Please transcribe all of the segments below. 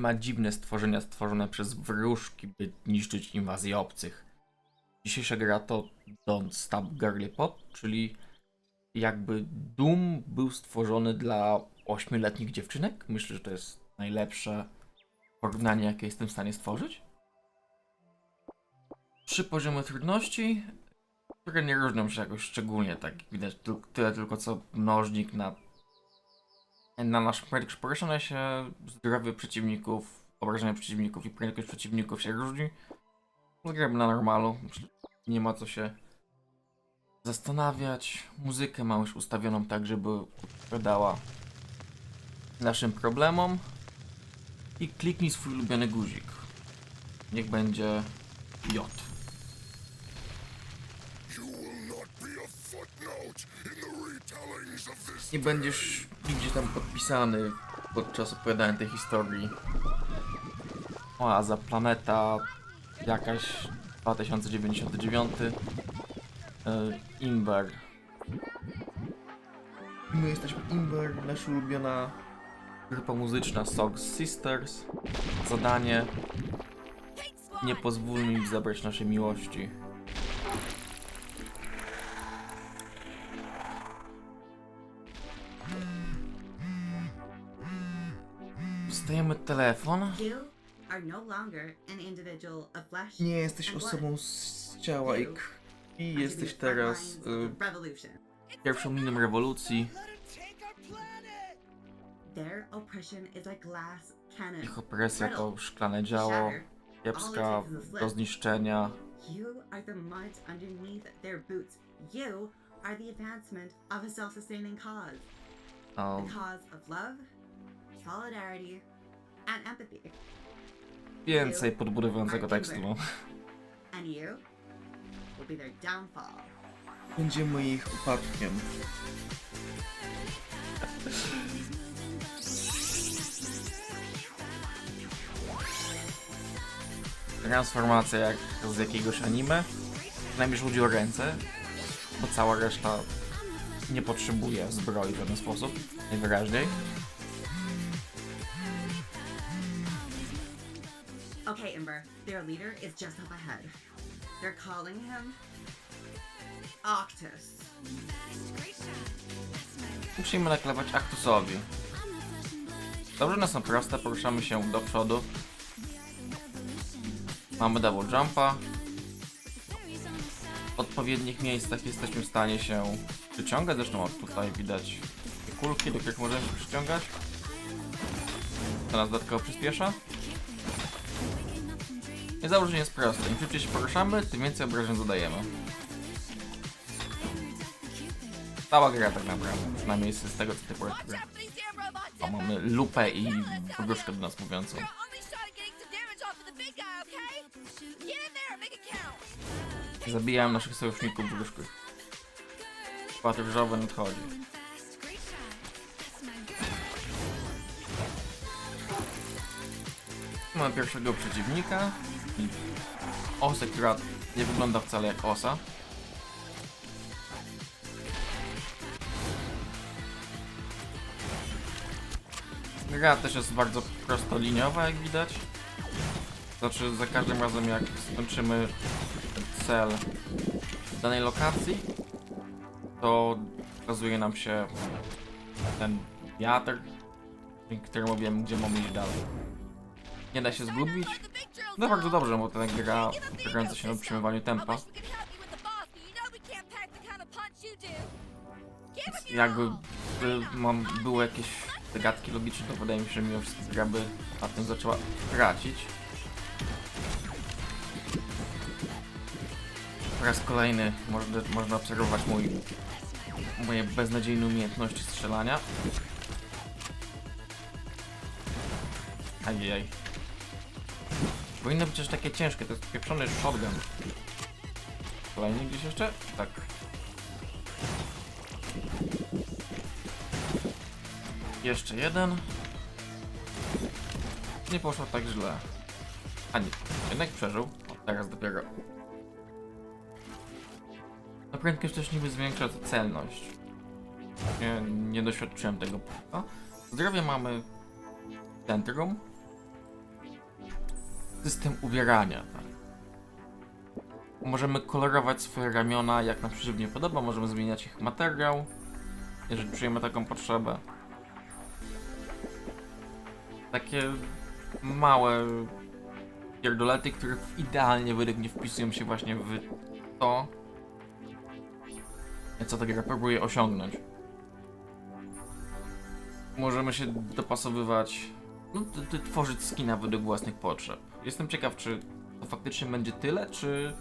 ma dziwne stworzenia stworzone przez wróżki, by niszczyć inwazję obcych. Dzisiejsza gra to Don't Stop Girly Pop, czyli jakby Doom był stworzony dla ośmioletnich dziewczynek. Myślę, że to jest najlepsze porównanie, jakie jestem w stanie stworzyć. Trzy poziomy trudności, które nie różnią się jakoś szczególnie, tak widać, tyl- tyle tylko co mnożnik na na naszym poruszanie się zdrowie przeciwników, obrażenia przeciwników i prędkość przeciwników się różni. Gramy na normalu, nie ma co się zastanawiać. Muzykę mam już ustawioną tak, żeby odpowiadała naszym problemom. I kliknij swój ulubiony guzik. Niech będzie J. Nie będziesz nigdzie tam podpisany podczas opowiadania tej historii. Oaza, planeta jakaś 2099 yy, Imber. My jesteśmy Imber, nasza ulubiona grupa muzyczna Sox Sisters. Zadanie nie pozwólmy im zabrać naszej miłości. Of flesh. Nie jesteś osobą z ciała i krwi, jesteś teraz y, pierwszą linią rewolucji. Ich opresja to szklane działo, kiepska, do zniszczenia. You are the advancement of a self-sustaining cause. O, The cause of love, solidarity, and empathy. więcej podbudowującego tekstu. And you will be their downfall. Będziemy ich upadkiem. Transformacja jak z jakiegoś anime. Przynajmniej chodzi o ręce, bo cała reszta nie potrzebuje zbroi w żaden sposób, najwyraźniej. Leader is just up ahead. They're calling him Octus. Musimy naklewać Actusowi. Dobrze, są proste, poruszamy się do przodu. Mamy double jumpa. W odpowiednich miejscach jesteśmy w stanie się przyciągać, zresztą tutaj widać kulki, do których możemy przyciągać. To nas dodatkowo przyspiesza. I założenie jest proste. Im szybciej się poruszamy, tym więcej obrażeń zadajemy. Cała gra tak naprawdę, przynajmniej z tego co ty powiesz. O, mamy lupę i poduszkę do nas mówiącą. Zabijałem naszych sojuszników poduszków. Płat różowy nadchodzi. Mamy pierwszego przeciwnika i osę, która nie wygląda wcale jak osa. Gra też jest bardzo prostoliniowa, jak widać. Znaczy, za każdym razem jak skończymy cel w danej lokacji, to pokazuje nam się ten wiatr, dzięki któremu wiemy, gdzie mamy iść dalej. Nie da się zgubić. No bardzo dobrze, bo ta gra opierająca się na utrzymywaniu tempa. Jakby by, mam, były jakieś zagadki logiczne, to wydaje mi się, że mimo wszystko gra by na tym zaczęła tracić. Po raz kolejny można, można obserwować mój, moje beznadziejne umiejętności strzelania. Ajajaj. Powinno być też takie ciężkie, to jest pieprzony shotgun. Kolejny gdzieś jeszcze? Tak. Jeszcze jeden. Nie poszło tak źle. A nie, jednak przeżył. O, teraz dopiero. Na prędkość też niby zwiększa celność. Nie, nie doświadczyłem tego. O, zdrowie mamy centrum. System ubierania, tak. Możemy kolorować swoje ramiona jak nam się podoba, możemy zmieniać ich materiał, jeżeli czujemy taką potrzebę. Takie małe pierdolety, które idealnie według mnie wpisują się właśnie w to, co ta gra próbuje osiągnąć. Możemy się dopasowywać, no, tworzyć skina według własnych potrzeb. Jestem ciekaw, czy to faktycznie będzie tyle, czy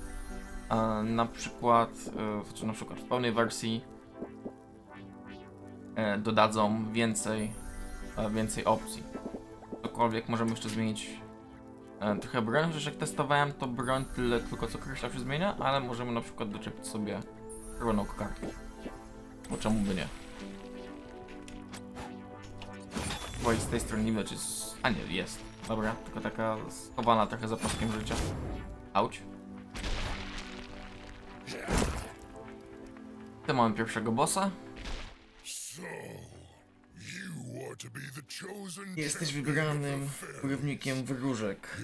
e, na przykład, e, czy na przykład w pełnej wersji e, dodadzą więcej, e, więcej opcji. Cokolwiek możemy jeszcze zmienić e, trochę broń, chociaż jak testowałem, to broń tyle tylko co kreśla się zmienia, ale możemy na przykład doczepić sobie czerwoną kokardkę. Bo czemu by nie? Bo z tej strony nie widać jest... A nie, jest. Dobra, tylko taka schowana trochę za paskiem życia. Auć. Tu mamy pierwszego bossa. Jesteś wybranym wyrównikiem wróżek.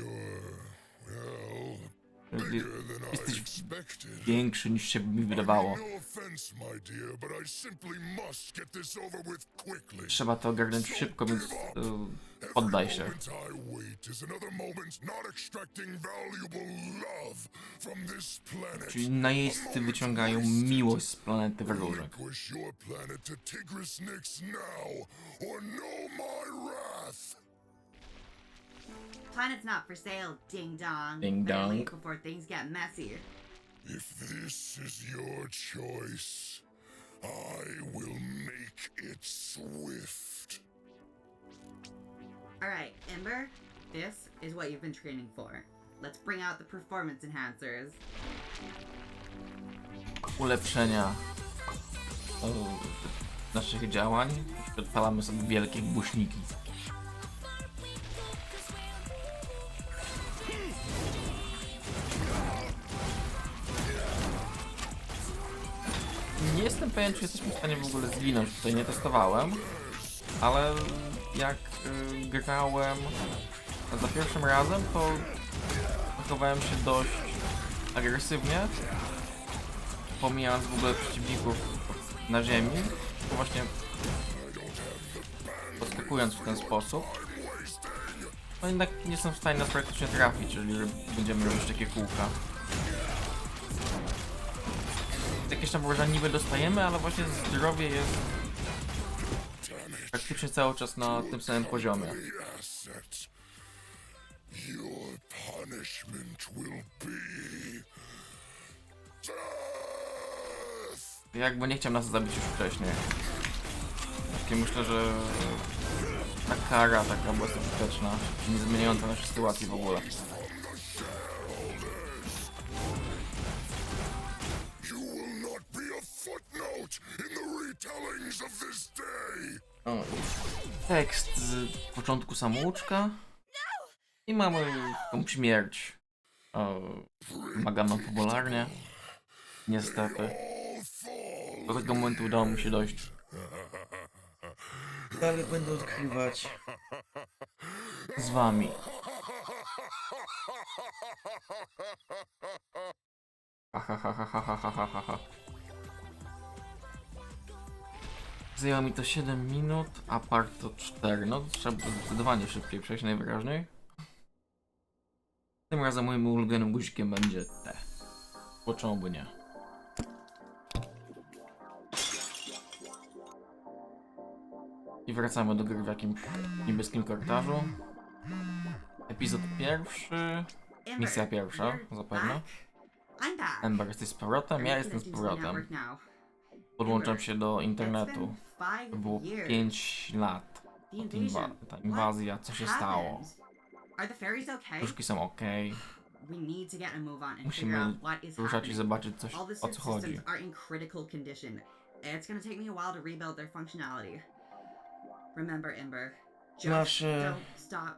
Jesteś większy niż się mi wydawało. Trzeba to ogarnąć szybko, więc poddaj y, się. Czyli najeźdźcy wyciągają miłość z planety wróżek. Planet's not for sale, ding dong. Ding Better leave dong. Before things get messier. If this is your choice, I will make it swift. Alright, Ember, this is what you've been training for. Let's bring out the performance enhancers. Ulepszenia naszych działań. Odpalamy sobie wielkie głośniki. Jestem pewien, czy jesteśmy w stanie w ogóle zginąć. Tutaj nie testowałem, ale jak y, grałem za pierwszym razem, to zachowałem się dość agresywnie, pomijając w ogóle przeciwników na ziemi, tylko właśnie podskakując w ten sposób. No jednak nie jestem w stanie nas praktycznie trafić, jeżeli będziemy robić takie kółka. Jakieś tam wrażenia niby dostajemy, ale właśnie zdrowie jest praktycznie cały czas na tym samym poziomie. Your punishment will be death. Jakby nie chciał nas zabić już wcześniej. Takie myślę, że ta kara taka była skuteczna, nie zmieniająca naszej sytuacji w ogóle. O, tekst z początku samouczka. I mamy tą śmierć. O, wymaganą popularnie. Niestety. Do tego momentu udało mi się dojść. Dalej będę odkrywać z wami. Ha, ha, ha, ha, ha, ha, ha, ha, ha. Zajęło mi to 7 minut, a part to 4. No, trzeba było zdecydowanie szybciej przejść najwyraźniej. Tym razem moim ulubionym guzikiem będzie T. Bo czemu by nie? I wracamy do gry w jakimś niebieskim korytarzu. Epizod pierwszy. Misja pierwsza, zapewne. Ember, jesteś z powrotem? Ja jestem z powrotem. Podłączam się do internetu. To było 5 lat. Inwa ta inwazja, co się stało? Puszki są ok. Musimy ruszać i zobaczyć coś, o co chodzi. It's gonna take me a while to rebuild their functionality. Remember, Ember. Nasze,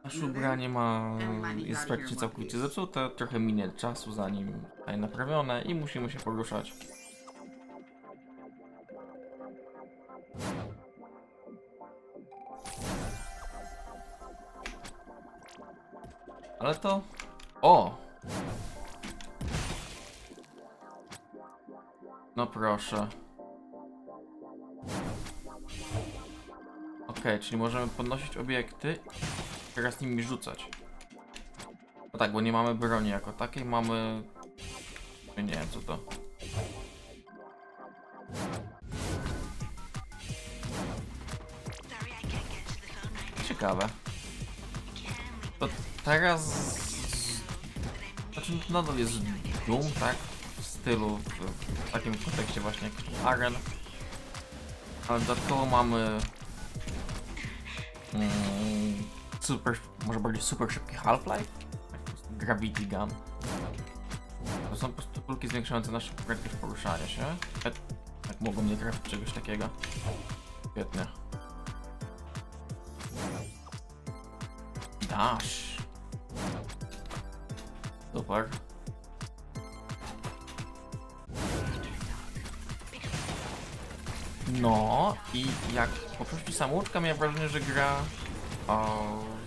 nasze ubranie ma jest praktycznie całkowicie zepsute, trochę minie czasu zanim zostanie naprawione i musimy się poruszać. Ale to O! No proszę. Okej, czyli możemy podnosić obiekty i teraz nimi rzucać. No tak, bo nie mamy broni jako takiej, mamy... Nie wiem co to. Ciekawe. To teraz... Znaczy nadal jest Doom, tak? W stylu, w, takim kontekście właśnie jak Aren. Ale dodatkowo mamy... Mm, super, może bardziej super szybki Half-Life? Gravity Gun. To są po prostu kulki zwiększające naszą prędkość poruszania się. Tak, tak mogą nie trafić czegoś takiego. Świetnie. Dash. Super. No i jak poprzez samouczka miałem wrażenie, że gra o,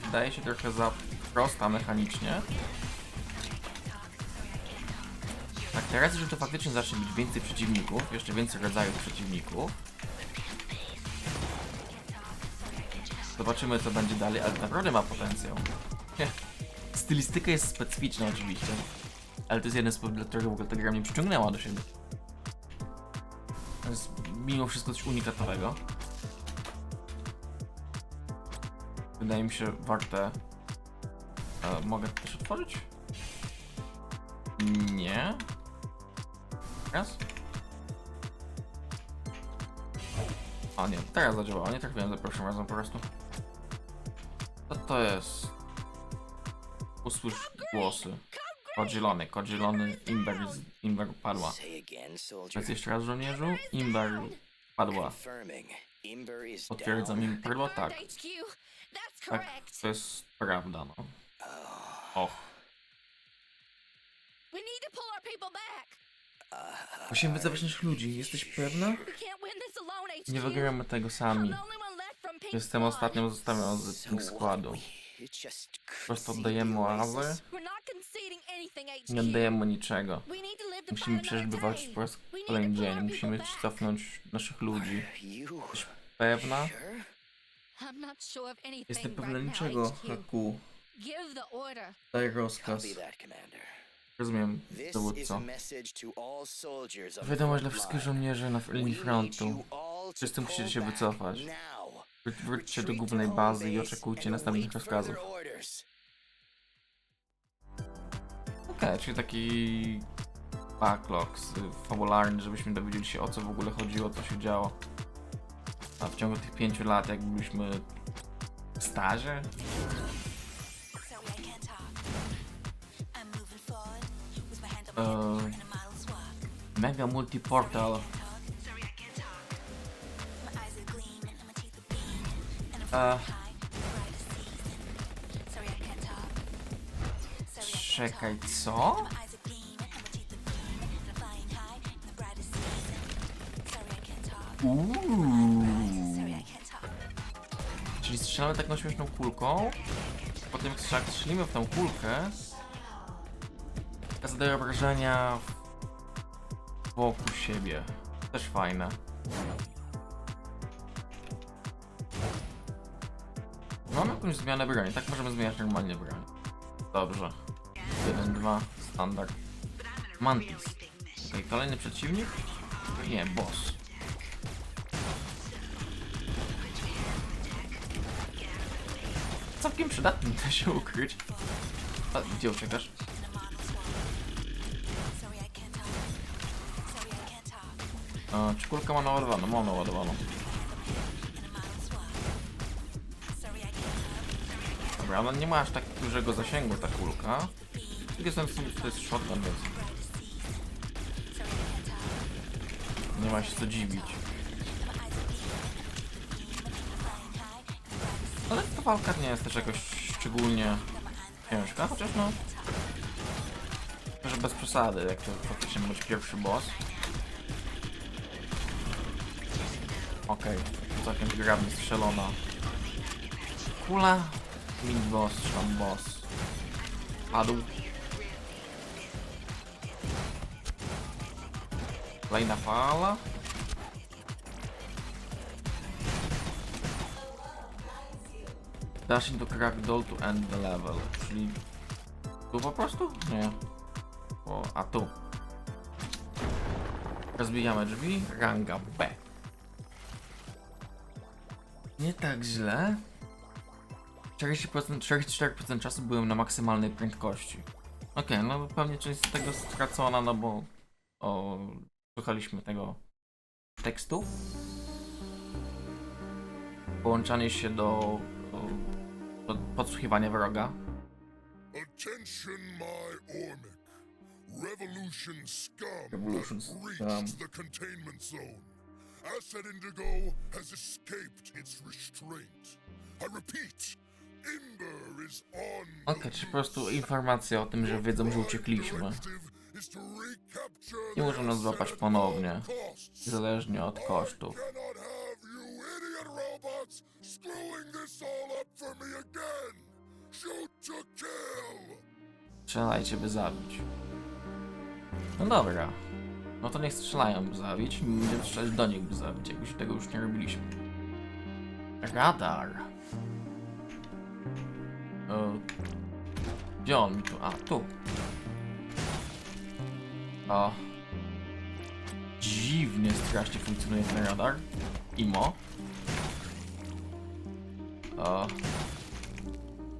wydaje się trochę za prosta mechanicznie. Tak, teraz, że to faktycznie zacznie być więcej przeciwników, jeszcze więcej rodzajów przeciwników. Zobaczymy co będzie dalej, ale naprawdę ma potencjał. Nie. Stylistyka jest specyficzna oczywiście. Ale to jest jeden z powodów, dla którego w ogóle ta gra mnie przyciągnęła do siebie. To jest mimo wszystko coś unikatowego. Wydaje mi się warte... E, mogę też otworzyć? Nie. Raz? A nie, teraz zadziałało, nie trafiłem za pierwszym razem po prostu. Co to jest? Usłysz głosy. Kod zielony, kod zielony, Imber, z- Imber padła. Powiedz jeszcze raz żołnierzu, Imber padła. Imber Potwierdzam down. im padła, tak. Tak, to jest prawda, no. Och. Musimy wycofać naszych ludzi, jesteś pewna? Nie wygramy tego sami. Jestem ostatnią zostawią z Pink Składu. Po prostu oddajemy oazę. oasis. We're not conceding anything, HQ. Nie oddajemy niczego. We need to live to Musimy day. po raz We need kolejny dzień. our Musimy cofnąć naszych ludzi. You Pewna? sure? I'm not sure of anything Jestem pewna right now, niczego, HQ. Haku. Give the order. Daj rozkaz. Copy that, Commander. Rozumiem, This is a dowódco. message to all soldiers of the Wiadomość dla wszystkich żołnierzy na linii need frontu. you all to Wszyscy musicie się wycofać. Wróćcie do głównej bazy i oczekujcie następnych rozkazów. Okej, czyli taki backlog z- fabularny, żebyśmy dowiedzieli się o co w ogóle chodziło, co się działo. A w ciągu tych pięciu lat, jak byliśmy w staże, Sorry, I can't I can't talk. Uuu. Czyli strzelamy taką śmieszną kulką, potem jak strzel- strzelimy w tą kulkę, zadaje obrażenia wokół siebie. Też fajne. Jakąś zmianę broni, tak możemy zmieniać normalnie broń. Dobrze. 1, 2, standard. Mantis. Okay, kolejny przeciwnik? Nie, boss. Całkiem przydatny da się ukryć. A, gdzie uciekasz? I I. A, czy kulka ma naładowaną? Ma naładowaną. Dobra, ona nie ma aż tak dużego zasięgu ta kulka. Z drugiej strony to jest shotgun, więc nie ma się co dziwić. Ale ta walka nie jest też jakoś szczególnie ciężka, chociaż no... Że bez przesady, jak to faktycznie być pierwszy boss. Okej, całkiem zgrabnie strzelona. Kula, Mid boss, tam boss. Padł. Kolejna fala. Dash into crackdoll to end the level, czyli tu po prostu? Nie. O, a tu. Rozbijamy drzwi, ranga B. Nie tak źle. 40%, 44% czasu byłem na maksymalnej prędkości. Okej, no pewnie część z tego stracona, no bo o, słuchaliśmy tego tekstu. Połączanie się do, o, do podsłuchiwania wroga. Attention, my Ormic. Revolution scum Revolution reached the containment zone. Asset Indigo has escaped its restraint. I repeat, Okej, czy po prostu informacja o tym, że wiedzą, że uciekliśmy. Nie możemy nas złapać ponownie, niezależnie od kosztów. Strzelajcie, by zabić. No dobra. No to niech strzelają, by zabić. Będziemy strzelać do nich, by zabić. Jakoś tego już nie robiliśmy. Radar. Gdzie on mi tu? A, tu. O. Dziwnie strasznie funkcjonuje ten radar. Imo. O.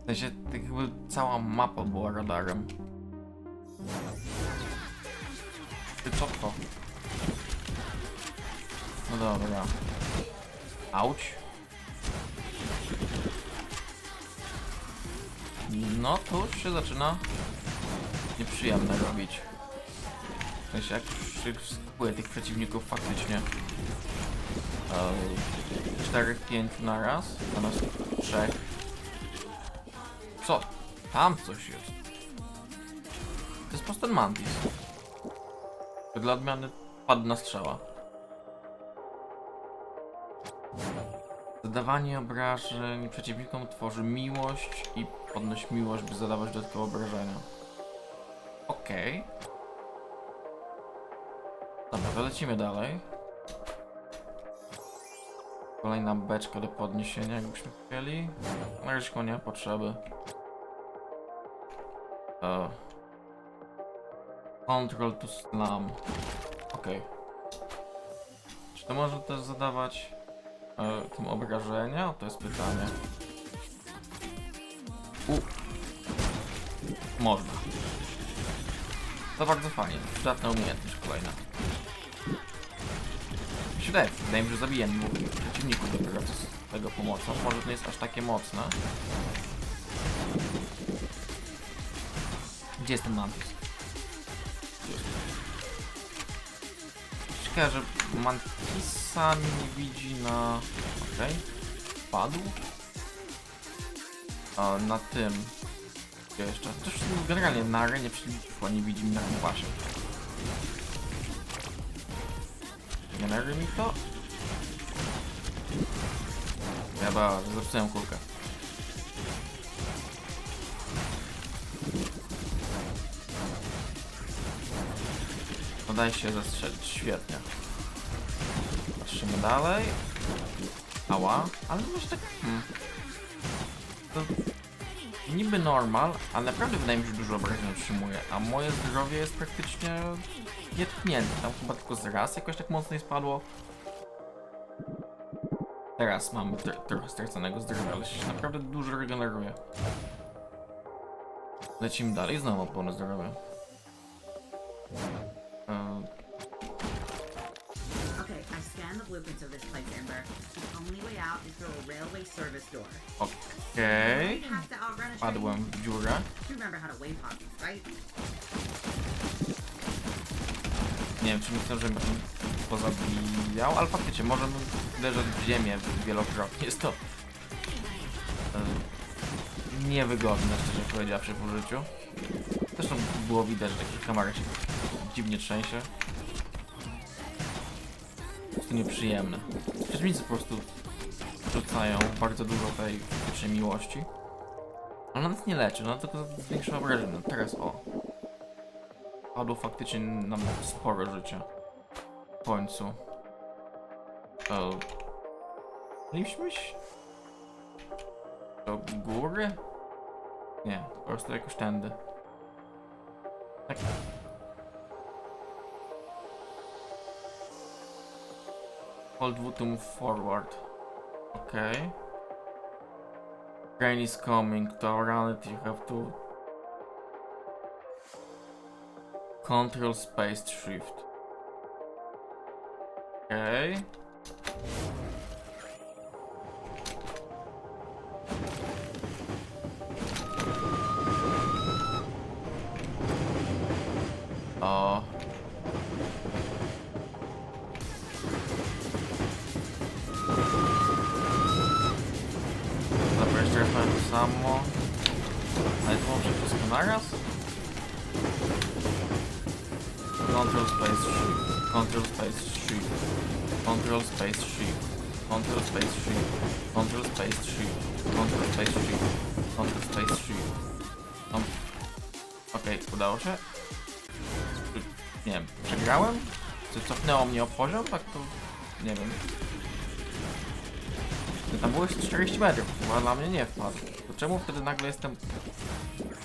W sensie, tak jakby cała mapa była radarem. Ty co to? No dobra. Auć. No tu się zaczyna nieprzyjemne robić. W sensie jak skupuje tych przeciwników faktycznie. Eee, czterech, pięciu na raz, zamiast trzech. Co? Tam coś jest. To jest ten mantis. To Dla odmiany padł na strzała. Zadawanie obrażeń przeciwnikom tworzy miłość i podnosi miłość, by zadawać dodatkowe obrażenia. Okej. Dobra, to lecimy dalej. Kolejna beczka do podniesienia, jakbyśmy chcieli. Chyba nie potrzeby. E. Control to slam. Okej. Czy to może też zadawać e, tym obrażenia? To jest pytanie. U. Można. To bardzo fajnie. Przydatna umiejętność kolejna. Się wydaje, mi się, że zabiję przeciwników dopiero z tego pomocą. Może to nie jest aż takie mocne. Gdzie jest ten mantis? Ciekawe, że mantisa nie widzi na... Okej. Padł. A, na tym. Gdzie jeszcze? Też generalnie na arenie przeciwników nie widzi mi na kompasie. Generuje mi to? Chyba zepsułem kulkę. Podaje się zastrzelić, świetnie. Patrzymy dalej. Ała, ale myślę tak... Hmm. To niby normal, ale naprawdę wydaje mi się, że dużo obrażeń otrzymuje, a moje zdrowie jest praktycznie nietknięte. Tam chyba tylko z raz jakoś tak mocno spadło. Teraz mamy tr- trochę straconego zdrowia, ale się naprawdę dużo regeneruje. Lecimy dalej, znowu mam pełne zdrowie. Okay, Scanned the blueprints of this place, Amber. The only way out is through a railway service door. Okej. You have to outrun a train. Padłem w dziurę. You remember how to wave hop, right? Nie wiem, czy myślę, że bym pozabijał, ale faktycznie możemy uderzać w ziemię wielokrotnie. Jest to e, niewygodne, szczerze powiedziawszy, w użyciu. Zresztą było widać, że taki kamera się dziwnie trzęsie. Prostu nieprzyjemne. Przeciwnicy po prostu rzucają bardzo dużo tej faktycznej miłości. Ale nas nie leczy, no tylko zwiększa obrażenia. Teraz o. Padło faktycznie nam sporo życia. W końcu. O. Mieliśmy się? Do góry? Nie, po prostu jakoś tędy. Tak. Hold W to move forward. Okay. Rain is coming. To run it, you have to control space shift. Okay. Samo. Ale to może wszystko naraz? Control space shift. Control space shift. Control space shift. Control space shift. Control space shift. Control space shift. Control space shift. Okej, udało się. Nie wiem, przegrałem? Czy cofnęło mnie o poziom? Tak to... nie wiem. Tam było jeszcze 40 metrów, chyba dla mnie nie wpadł. Czemu wtedy nagle jestem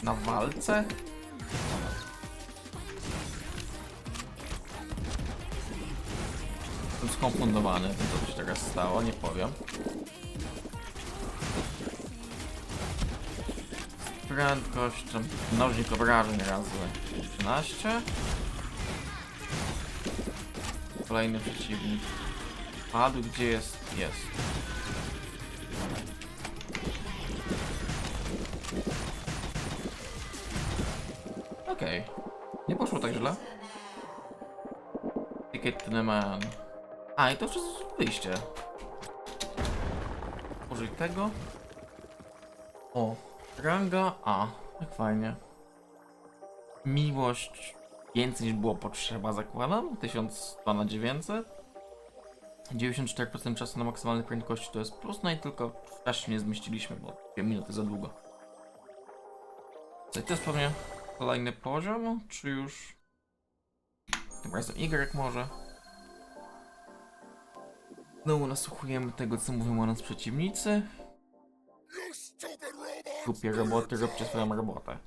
na walce? Jestem skonfundowany tym, co się teraz stało, nie powiem. Prędkość, mnożnik obrażeń razy 13. Kolejny przeciwnik. Padł, gdzie jest? Jest. Man. A, i to wszystko wyjście. Użyj tego. O, ranga A. Jak fajnie. Miłość więcej niż było potrzeba, zakładam. 1100 na 900. 94% czasu na maksymalnej prędkości to jest plus, no i tylko się nie zmieściliśmy, bo 2 minuty za długo. Co, to jest pewnie kolejny poziom, czy już... Tym razem Y może? Znowu nasłuchujemy tego, co mówią o nas przeciwnicy. Głupie roboty, róbcie swoją robotę.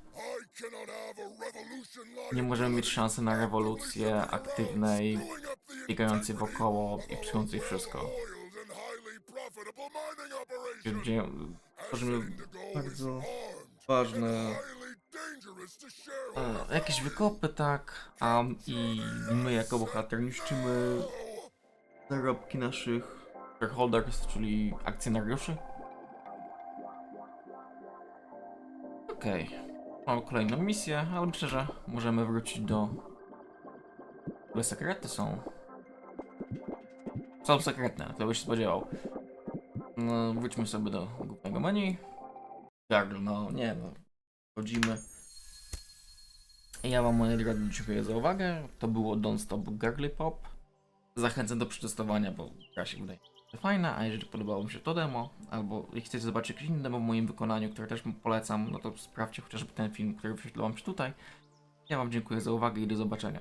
Nie możemy mieć szansy na rewolucję aktywnej, biegającej wokoło i psującej wszystko. Gdzie is bardzo ważne e, jakieś wykopy, tak, a i my jako bohater niszczymy zarobki naszych shareholders, czyli akcjonariuszy. Okej, mamy kolejną misję, ale myślę, że możemy wrócić do... Które sekrety są? Są sekretne, to byś się spodziewał. No, wróćmy sobie do głównego menu. Tak, no nie no. Wchodzimy. Ja wam, moi drodzy, dziękuję za uwagę. To było Don't Stop Girly Pop. Zachęcam do przetestowania, bo gra się wydaje fajna, a jeżeli podobało mi się to demo, albo chcecie zobaczyć jakieś inne demo w moim wykonaniu, które też polecam, no to sprawdźcie chociażby ten film, który wyświetliłam się tutaj. Ja wam dziękuję za uwagę i do zobaczenia.